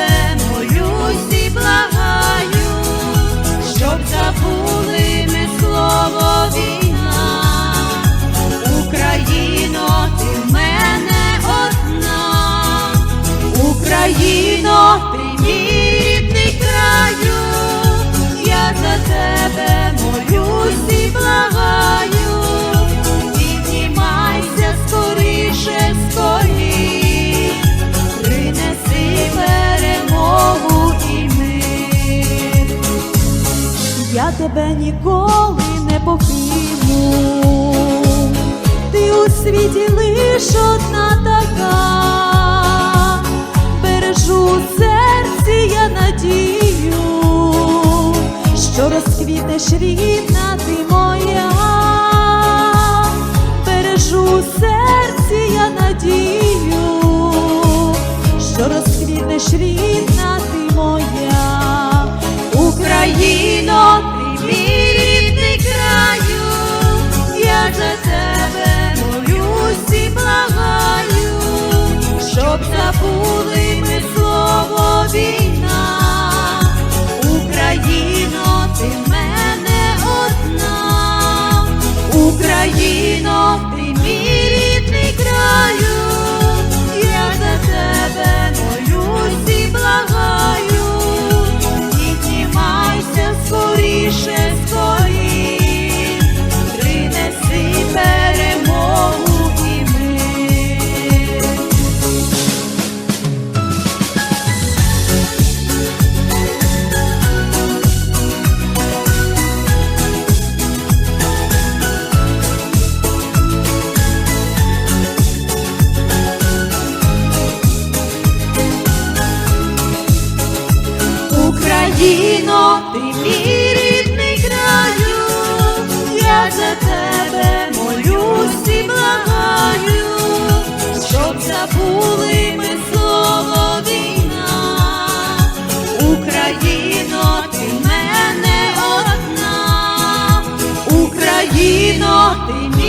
heaven. тебе ніколи не покину, ти у світі лиш одна така, бережу у серці, я надію, що розквітнеш рідна ти моя, бережу у серці, я надію, що розквітнеш рідна. Україно, ти мій рідний краю, я за тебе молюсь і благаю, щоб забули ми слово війна, Україно, ти мене одна, Україно, ти.